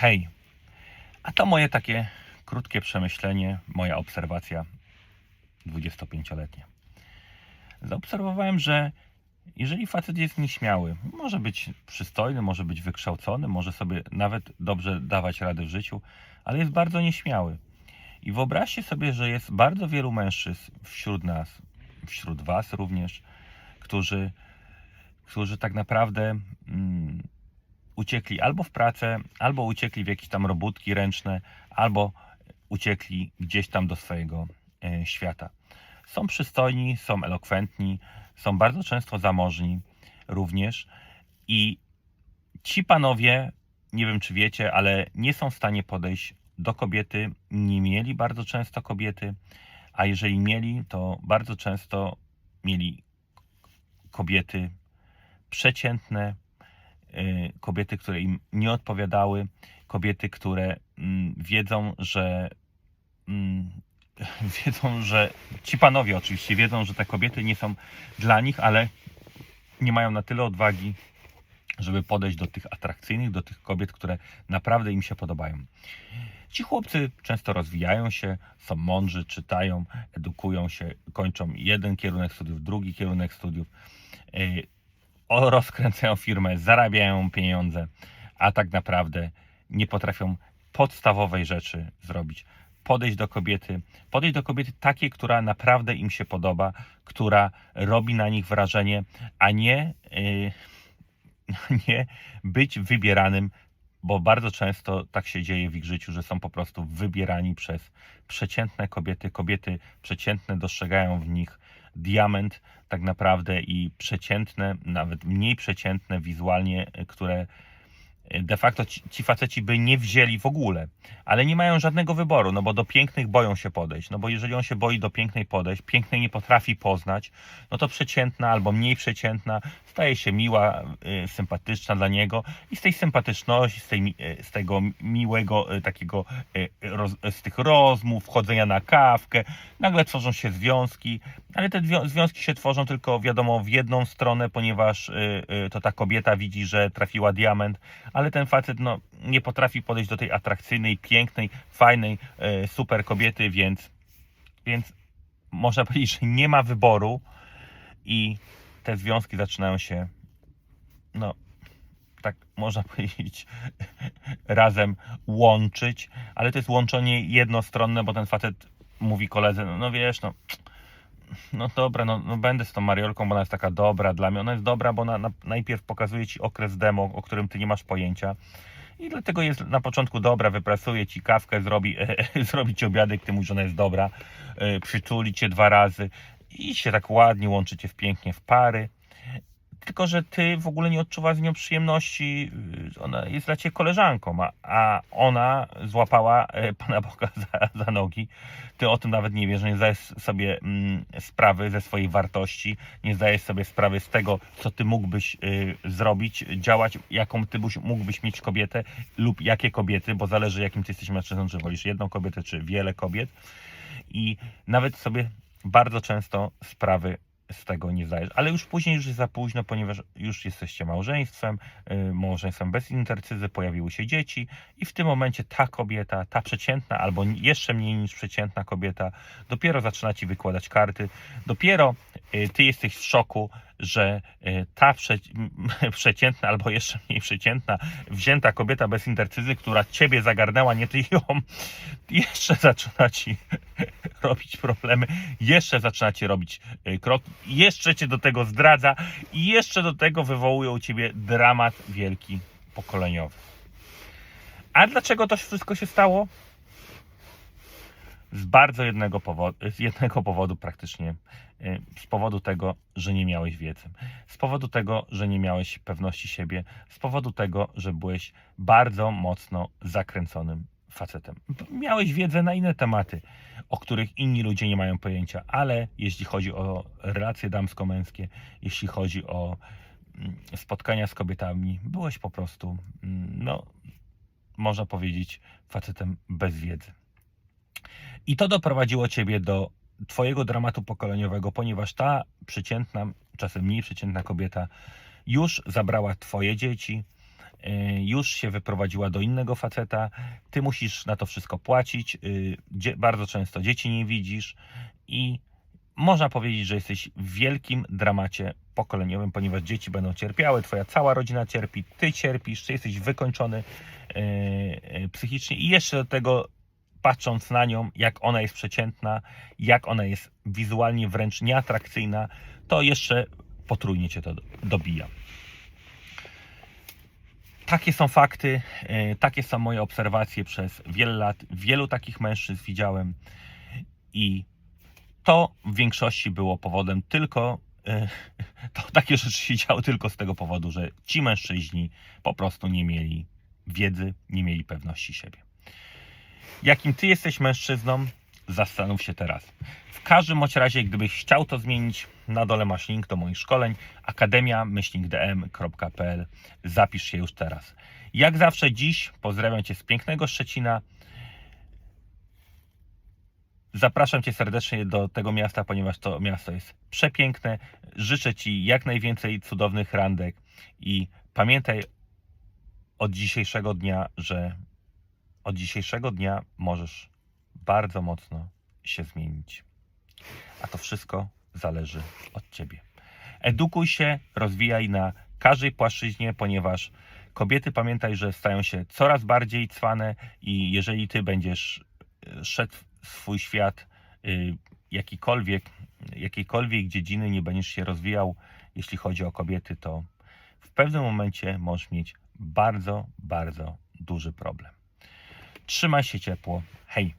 Hej, a to moje takie krótkie przemyślenie, moja obserwacja 25-letnia. Zaobserwowałem, że jeżeli facet jest nieśmiały, może być przystojny, może być wykształcony, może sobie nawet dobrze dawać radę w życiu, ale jest bardzo nieśmiały. I wyobraźcie sobie, że jest bardzo wielu mężczyzn wśród nas, wśród Was również, którzy, którzy tak naprawdę mm, uciekli albo w pracę, albo uciekli w jakieś tam robótki ręczne, albo uciekli gdzieś tam do swojego e, świata. Są przystojni, są elokwentni, są bardzo często zamożni również i ci panowie, nie wiem czy wiecie, ale nie są w stanie podejść do kobiety, nie mieli bardzo często kobiety, a jeżeli mieli, to bardzo często mieli kobiety przeciętne, kobiety, które im nie odpowiadały, kobiety, które mm, wiedzą, że mm, wiedzą, że ci panowie oczywiście wiedzą, że te kobiety nie są dla nich, ale nie mają na tyle odwagi, żeby podejść do tych atrakcyjnych, do tych kobiet, które naprawdę im się podobają. Ci chłopcy często rozwijają się, są mądrzy, czytają, edukują się, kończą jeden kierunek studiów, drugi kierunek studiów, o- rozkręcają firmę, zarabiają pieniądze, a tak naprawdę nie potrafią podstawowej rzeczy zrobić. Podejść do kobiety, podejść do kobiety takiej, która naprawdę im się podoba, która robi na nich wrażenie, a nie, yy, nie być wybieranym, bo bardzo często tak się dzieje w ich życiu, że są po prostu wybierani przez przeciętne kobiety. Kobiety przeciętne dostrzegają w nich diament tak naprawdę i przeciętne, nawet mniej przeciętne wizualnie, które de facto ci, ci faceci by nie wzięli w ogóle, ale nie mają żadnego wyboru, no bo do pięknych boją się podejść, no bo jeżeli on się boi do pięknej podejść, pięknej nie potrafi poznać, no to przeciętna albo mniej przeciętna staje się miła, y, sympatyczna dla niego i z tej sympatyczności, z, tej, y, z tego miłego y, takiego, z tych rozmów, chodzenia na kawkę, nagle tworzą się związki, ale te zwią- związki się tworzą tylko wiadomo w jedną stronę, ponieważ to ta kobieta widzi, że trafiła diament, ale ten facet no, nie potrafi podejść do tej atrakcyjnej, pięknej, fajnej, y, super kobiety, więc, więc można powiedzieć, że nie ma wyboru i te związki zaczynają się, no, tak można powiedzieć, razem łączyć, ale to jest łączenie jednostronne, bo ten facet mówi koledze, no, no wiesz, no, no dobra, no, no będę z tą Mariolką, bo ona jest taka dobra dla mnie. Ona jest dobra, bo ona na, najpierw pokazuje ci okres demo, o którym ty nie masz pojęcia. I dlatego jest na początku dobra, wypracuje ci kawkę, zrobi, zrobi ci obiadek, ty mówisz, że ona jest dobra, e, przyczuli cię dwa razy i się tak ładnie łączycie w pięknie w pary. Tylko, że ty w ogóle nie odczuwasz z nią przyjemności, ona jest dla ciebie koleżanką, a, ona złapała e, Pana Boga za, za nogi. Ty o tym nawet nie wiesz, nie zdajesz sobie mm, sprawy ze swojej wartości, nie zdajesz sobie sprawy z tego, co ty mógłbyś y, zrobić, działać, jaką ty byś, mógłbyś mieć kobietę lub jakie kobiety, bo zależy jakim ty jesteś mężczyzną, czy wolisz jedną kobietę, czy wiele kobiet. I nawet sobie bardzo często sprawy z tego nie zdajesz. Ale już później już jest za późno, ponieważ już jesteście małżeństwem, yy, małżeństwem bez intercyzy, pojawiły się dzieci i w tym momencie ta kobieta, ta przeciętna albo jeszcze mniej niż przeciętna kobieta dopiero zaczyna ci wykładać karty. Dopiero yy, ty jesteś w szoku, że yy, ta prze, przeciętna albo jeszcze mniej przeciętna wzięta kobieta bez intercyzy, która ciebie zagarnęła, nie ty ją, jeszcze zaczyna ci robić problemy, jeszcze zaczyna ci robić y, krok, jeszcze cię do tego zdradza i jeszcze do tego wywołuje u ciebie dramat wielki pokoleniowy. A dlaczego to wszystko się stało? Z bardzo jednego powodu, z jednego powodu praktycznie. y, Z powodu tego, że nie miałeś wiedzy. Z powodu tego, że nie miałeś pewności siebie. Z powodu tego, że byłeś bardzo mocno zakręconym facetem. Miałeś wiedzę na inne tematy, o których inni ludzie nie mają pojęcia, ale jeśli chodzi o relacje damsko-męskie, jeśli chodzi o mm, spotkania z kobietami, byłeś po prostu, mm, no, można powiedzieć, facetem bez wiedzy. I to doprowadziło ciebie do twojego dramatu pokoleniowego, ponieważ ta przeciętna, czasem mniej przeciętna kobieta już zabrała twoje dzieci, już się wyprowadziła do innego faceta, ty musisz na to wszystko płacić, y, bardzo często dzieci nie widzisz i można powiedzieć, że jesteś w wielkim dramacie pokoleniowym, ponieważ dzieci będą cierpiały, twoja cała rodzina cierpi, ty cierpisz, ty jesteś wykończony yy, psychicznie i jeszcze do tego patrząc na nią, jak ona jest przeciętna, jak ona jest wizualnie wręcz nieatrakcyjna, to jeszcze potrójnie cię to do- dobija. Takie są fakty, yy, takie są moje obserwacje przez wiele lat. Wielu takich mężczyzn widziałem i to w większości było powodem tylko, e, to takie rzeczy się działy tylko z tego powodu, że ci mężczyźni po prostu nie mieli wiedzy, nie mieli pewności siebie. Jakim ty jesteś mężczyzną, zastanów się teraz. W każdym bądź razie, gdybyś chciał to zmienić, na dole masz link do moich szkoleń akademia-dm.pl Zapisz się już teraz. Jak zawsze dziś pozdrawiam Cię z pięknego Szczecina. Zapraszam Cię serdecznie do tego miasta, ponieważ to miasto jest przepiękne. Życzę Ci jak najwięcej cudownych randek i pamiętaj od dzisiejszego dnia, że od dzisiejszego dnia możesz bardzo mocno się zmienić. A to wszystko zależy od Ciebie. Edukuj się, rozwijaj na każdej płaszczyźnie, ponieważ kobiety pamiętaj, że stają się coraz bardziej cwane i jeżeli Ty będziesz e, szedł w swój świat y, jakikolwiek, jakiejkolwiek dziedziny nie będziesz się rozwijał, jeśli chodzi o kobiety, to w pewnym momencie możesz mieć bardzo, bardzo duży problem. Trzymaj się ciepło. Hej!